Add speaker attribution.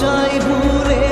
Speaker 1: চাই ভুলে